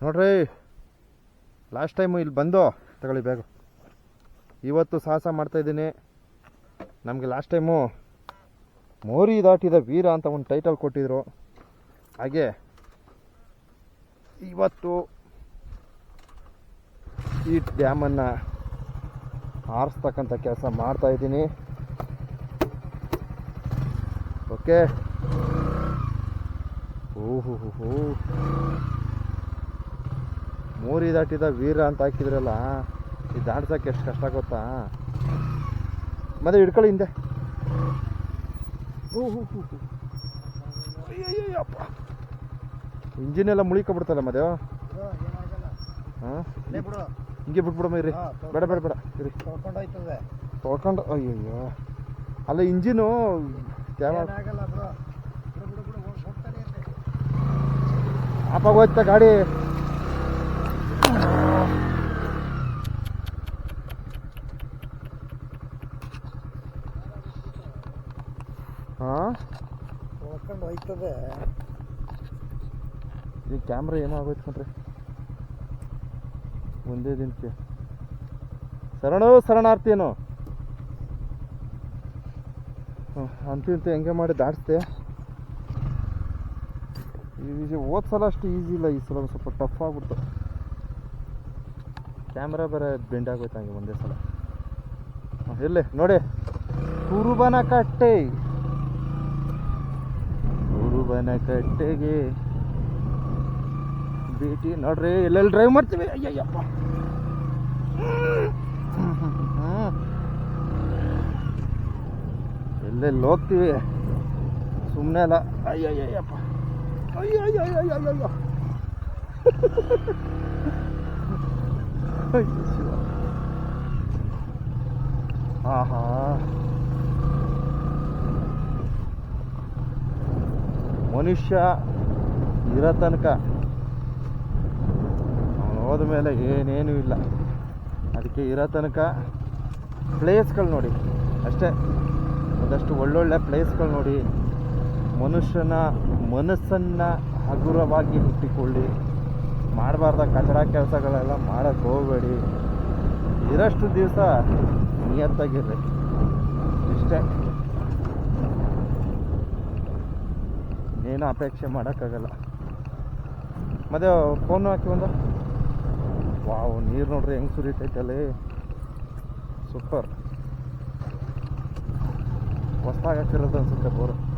ನೋಡ್ರಿ last time ಇಲ್ಲಿ ಬಂದು, ತಗೊಳ್ಳಿ ಬೇಗ ಇವತ್ತು ಸಾಹಸ ಮಾಡ್ತಾಯಿದ್ದೀನಿ ನಮಗೆ ಲಾಸ್ಟ್ ಟೈಮು ಮೋರಿ ದಾಟಿದ ವೀರ ಅಂತ ಒಂದು ಟೈಟಲ್ ಕೊಟ್ಟಿದ್ರು. ಹಾಗೆ ಇವತ್ತು ಈ ಡ್ಯಾಮನ್ನು ಆರಿಸ್ತಕ್ಕಂಥ ಕೆಲಸ ಮಾಡ್ತಾಯಿದ್ದೀನಿ ಓಕೆ ಓಹೋ ಹೋ. ಮೋರಿ ದಾಟಿದ ವೀರ ಅಂತ ಹಾಕಿದ್ರಲ್ಲ ಈ ದಾಟ್ಸಕ್ಕೆ ಎಷ್ಟು ಕಷ್ಟ ಗೊತ್ತಾ? ಮತ್ತೆ ಹಿಡ್ಕೊಳ್ಳಿ ಹಿಂದೆ. ಓಹೋ ಹೋ ಹೋ. ಅಯ್ಯಯ್ಯಪ್ಪ ಇಂಜಿನ್ ಎಲ್ಲ ಮುಳಿಕೊಬಿಡ್ತಲ್ಲ ಮದ್ಯ ಹಾಂ? ಹಿಂಗೆ ಬಿಟ್ಬಿಡಮ್ಮ ಇರಿ. ಬೇಡ ಬೇಡ ಬೇಡ. ಇರಿ. ತೊಳ್ಕೊಂಡು ಅಯ್ಯಯ್ಯೋ. ಅಲ್ಲ ಇಂಜಿನು ಯಾವ ಏನಾಗಲ್ಲ ಬಿಡು ಬಿಡು ಬಿಡು ಬಿಡು ಹೋಗ್- ಹೋಗ್ತಾನೆ ಇರ್ಲಿ. ಆಪಾಗ ಹೋಯ್ತಾ ಗಾಡಿ ಹಾಂ? ಹೋಯ್ತದೆ. ಈ ಕ್ಯಾಮ್ರಾ ಏನೋ ಆಗೋಯ್ತು ಕಣ್ರಿ. ಒಂದೇ ದಿನಕ್ಕೆ. ಶರಣು ಶರಣಾರ್ಥಿಯೇನು ಅಂತೂ ಇಂತ ಹೆಂಗೆ ಮಾಡಿ ದಾಟಿಸ್ದೆ. ಈ ಹೋದ ಸಲ ಅಷ್ಟು ಈಸಿ ಇಲ್ಲ ಈ ಸಲ ಸ್ವಲ್ಪ ಟಫ್ ಆಗ್ಬಿಡ್ತು. ಕ್ಯಾಮ್ರಾ ಬೇರೆ ಬೆಂಡ್ ಆಗೋಯ್ತು ಹಂಗೆ ಒಂದೇ ಸಲ. ಹಾಂ ಎಲ್ಲಿ ನೋಡಿ. ಕುರುಬನ ಕಟ್ಟೆ ಕುರುಬನ ಕಟ್ಟೆಗೆ ಭೇಟಿ ನೋಡ್ರಿ, ಎಲ್ಲೆಲ್ಲಿ ಡ್ರೈವ್ ಮಾಡ್ತೀವಿ? ಅಯ್ಯಯ್ಯಪ್ಪ. ಎಲ್ಲೆಲ್ಲಿ ಹೋಗ್ತೀವಿ? ಸುಮ್ಮನೆ ಅಲ್ಲ. ಅಯ್ಯಯ್ಯಪ್ಪ ಹಾ. ಆಹಾ ಮನುಷ್ಯ ಇರೋ ತನಕ ಅವನು ಹೋದ ಮೇಲೆ ಏನೇನೂ ಇಲ್ಲ. ಅದಕ್ಕೆ ಇರೋ ತನಕ ಪ್ಲೇಸ್ಗಳು ನೋಡಿ. ಅಷ್ಟೇ. ಒಂದಷ್ಟು ಒಳ್ಳೊಳ್ಳೆ ಪ್ಲೇಸ್ಗಳು ನೋಡಿ. ಮನುಷ್ಯನ ಮನಸ್ಸನ್ನು ಹಗುರವಾಗಿ ಹುಟ್ಟಿಕೊಳ್ಳಿ. ಮಾಡಬಾರ್ದ ಕಚಡ ಕೆಲಸಗಳೆಲ್ಲ ಮಾಡೋಕ್ಕೆ ಹೋಗಬೇಡಿ. ಇರಷ್ಟು ದಿವಸ ನಿಯತ್ತಾಗಿರ್ರಿ. ಇಷ್ಟೇ. ಇನ್ನೇನು ಅಪೇಕ್ಷೆ ಮಾಡೋಕ್ಕಾಗಲ್ಲ. ಮತ್ತೆ ಫೋನ್ ಹಾಕಿ ಒಂದು. ವಾವ್, ನೀರು ನೋಡ್ರಿ ಹೆಂಗೆ ಸುರಿತೈತಲ್ಲಿ. ಸೂಪರ್ ಹೊಸ್ದಾಗಿ ಹಾಕಿರೋದು ಅನ್ಸುತ್ತೆ ಬೋರು